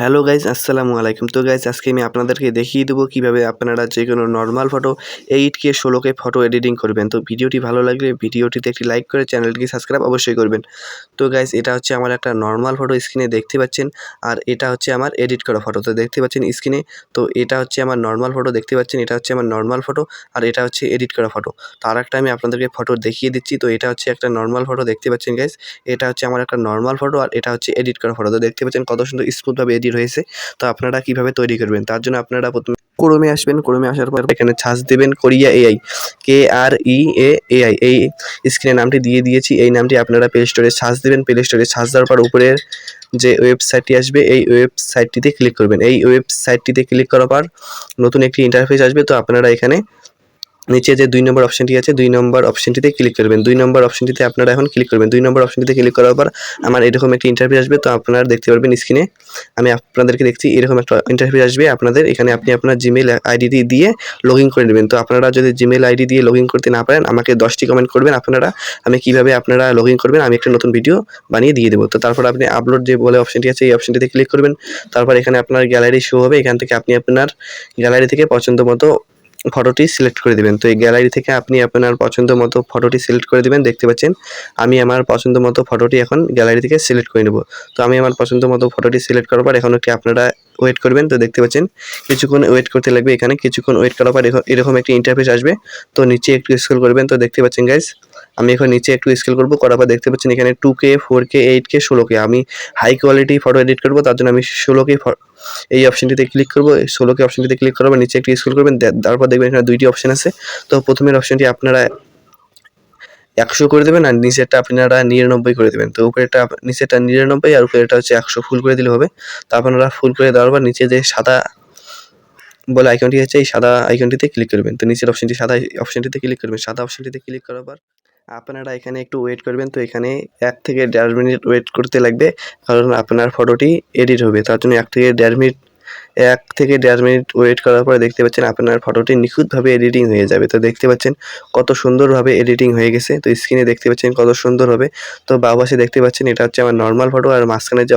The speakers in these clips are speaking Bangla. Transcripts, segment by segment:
হ্যালো গাইজ আসসালামু আলাইকুম তো গাইজ আজকে আমি আপনাদেরকে দেখিয়ে দেবো কীভাবে আপনারা যে কোনো নর্মাল ফটো এইট কে ষোলো কে ফটো এডিটিং করবেন। তো ভিডিওটি ভালো লাগলে ভিডিওটিতে একটি লাইক করে চ্যানেলটিকে সাবস্ক্রাইব অবশ্যই করবেন। তো গাইজ এটা হচ্ছে আমার একটা নর্মাল ফটো স্ক্রিনে দেখতে পাচ্ছেন আর এটা হচ্ছে আমার এডিট করা ফটো তো দেখতে পাচ্ছেন স্ক্রিনে তো এটা হচ্ছে আমার নর্মাল ফটো দেখতে পাচ্ছেন, এটা হচ্ছে আমার নর্মাল ফটো আর এটা হচ্ছে এডিট করা ফটো তার একটা আমি আপনাদেরকে ফটো দেখিয়ে দিচ্ছি, তো এটা হচ্ছে একটা নর্মাল ফটো দেখতে পাচ্ছেন গাইজ এটা হচ্ছে আমার একটা নর্মাল ফটো আর এটা হচ্ছে এডিট করা ফটো তো দেখতে পাচ্ছেন কত সুন্দর স্মুথভাবে এডিট হয়েছে। তো আপনারা কীভাবে তৈরি করবেন? তার জন্য আপনারা প্রথমে ক্রোমে আসবেন। ক্রোমে আসার পর এখানে ছাঁচ দেবেন Korea AI. K R E A AI এই স্ক্রিনে নামটি দিয়ে দিয়েছি। এই নামটি আপনারা প্লে স্টোরে সার্চ দেবেন। প্লে স্টোরে সার্চ দেওয়ার পর উপরের যে ওয়েবসাইটটি আসবে, এই ওয়েবসাইটটিতে ক্লিক করবেন। এই ওয়েবসাইটটিতে ক্লিক করার পর নতুন একটি ইন্টারফেস আসবে। তো আপনারা এখানে নিচে যে দুই নম্বর অপশনটি আছে, দুই নম্বর অপশনটিতে ক্লিক করবেন। দুই নম্বর অপশনটিতে আপনারা এখন ক্লিক করবেন। দুই নম্বর অপশনটিতে ক্লিক করার পর আমার এরকম একটি ইন্টারভিউ আসবে, তো আপনারা দেখতে পারবেন স্ক্রিনে আমি আপনাদেরকে দেখছি, এরকম একটা ইন্টারভিউ আসবে। আপনাদের এখানে আপনি আপনার জিমেল আইডি দিয়ে লগ ইন করে নেবেন। তো আপনারা যদি জিমেল আইডি দিয়ে লগ ইন করতে না পারেন, আমাকে দশটি কমেন্ট করবেন আপনারা। আমি কীভাবে আপনারা লগ ইন করবেন, আমি একটা নতুন ভিডিও বানিয়ে দিয়ে দেবো। তো তারপর আপনি আপলোড যে বলে অপশনটি আছে, এই অপশনটিতে ক্লিক করবেন। তারপর এখানে আপনার গ্যালারি শো হবে। এখান থেকে আপনি আপনার গ্যালারি থেকে পছন্দ মতো ফটোটি সিলেক্ট করে দেবেন। তো এই গ্যালারি থেকে আপনি আপনার পছন্দ মতো ফটোটি সিলেক্ট করে দেবেন, দেখতে পাচ্ছেন। আমি আমার পছন্দ মতো ফটোটি এখন গ্যালারি থেকে সিলেক্ট করে নেব। তো আমি আমার পছন্দ মতো ফটোটি সিলেক্ট করার পর এখন একটি আপনারা ওয়েট করবেন, তো দেখতে পাচ্ছেন। কিছুক্ষণ ওয়েট করতে লাগবে এখানে, কিছুক্ষণ ওয়েট করার পর এরকম একটি ইন্টারফেস আসবে। তো নিচে একটু স্ক্রল করবেন, তো দেখতে পাচ্ছেন গাইজ আমি এখন নিচে একটু স্কেল করব, করার পর দেখতে পাচ্ছেন এখানে two K four K eight K ষোলো কে আমি হাই কোয়ালিটি ফটো এডিট করব, তার জন্য আমি ষোলো কে এই অপশনটিতে ক্লিক করব ষোলো কে অপশনটিতে ক্লিক পর নিচে একটু স্কেল করবেন তারপর দেখবেন এখানে দুইটি অপশন আছে। তো প্রথমের অপশনটি আপনারা একশো করে দেবেন আর নিচেরটা আপনারা নিরানব্বই করে দেবেন। তো উপরেটা নিচেরটা নিরানব্বই আর উপরেটা হচ্ছে একশো ফুল করে দিলে হবে। তো আপনারা ফুল করে দেওয়ার পর নিচে যে সাদা বলে আইকনটি আছে, এই সাদা আইকনটিতে ক্লিক করবেন। তো নিচের অপশনটি সাদা অপশনটিতে ক্লিক করবেন। সাদা অপশনটিতে ক্লিক করার পর আপনারা এখানে একটু ওয়েট করবেন, তো এখানে এক থেকে দেড় মিনিট ওয়েট করতে লাগবে, কারণ আপনার ফটোটি এডিট হবে। তার জন্য এক থেকে দেড় মিনিট, এক থেকে দেড় মিনিট ওয়েট করার পরে দেখতে পাচ্ছেন আপনার ফটোটি নিখুঁতভাবে এডিটিং হয়ে যাবে। তো দেখতে পাচ্ছেন কত সুন্দরভাবে এডিটিং হয়ে গেছে। তো স্ক্রিনে দেখতে পাচ্ছেন কত সুন্দর হবে তো বাবাসে দেখতে পাচ্ছেন এটা হচ্ছে আমার নর্মাল ফটো আর মাঝখানে যে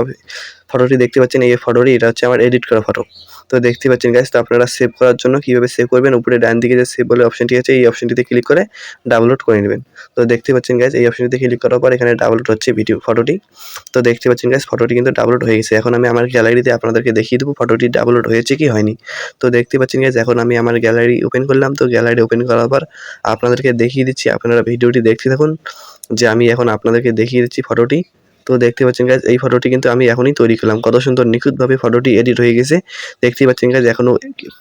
ফটোটি দেখতে পাচ্ছেন, এই ফটোটি এটা হচ্ছে আমার এডিট করা ফটো তো দেখতে পাচ্ছেন গাইজ তো আপনারা সেভ করার জন্য কীভাবে সেভ করবেন? উপরে ডান দিকে যে সেভ বলে অপশনটি আছে, এই অপশনটিতে ক্লিক করে ডাউনলোড করে নেবেন। তো দেখতে পাচ্ছেন গাইজ এই অপশনটিতে ক্লিক করার পর এখানে ডাউনলোড হচ্ছে ভিডিও ফটোটি তো দেখতে পাচ্ছেন গাইজ ফটোটি কিন্তু ডাউনলোড হয়ে গেছে। এখন আমি আমার গ্যালারিতে আপনাদেরকে দেখিয়ে দেবো ফটোটি ডাউনলোড হয়েছে কি হয়নি। তো দেখতে পাচ্ছেন গাইজ এখন আমি আমার গ্যালারি ওপেন করলাম। তো গ্যালারি ওপেন করার পর আপনাদেরকে দেখিয়ে দিচ্ছি, আপনারা ভিডিওটি দেখতে থাকুন। যে আমি এখন আপনাদেরকে দেখিয়ে দিচ্ছি ফটোটি তো দেখতে পাচ্ছেন গাছ এই ফটোটি কিন্তু আমি এখনই তৈরি করলাম। কত সুন্দর নিখুঁতভাবে ফটোটি এডিট হয়ে গেছে। দেখতে পাচ্ছেন গাছ এখনও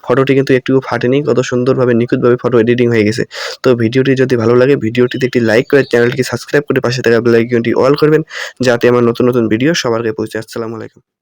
ফটোটি কিন্তু একটু ফাটেনি, কত সুন্দরভাবে নিখুঁতভাবে ফটো এডিটিং হয়ে গেছে। তো ভিডিওটি যদি ভালো লাগে, ভিডিওটিতে একটি লাইক করে চ্যানেলটিকে সাবস্ক্রাইব করে পাশে থাকা বেলাইকনটি অল করবেন, যাতে আমার নতুন নতুন ভিডিও সবার আগে পৌঁছে। আসসালামু আলাইকুম।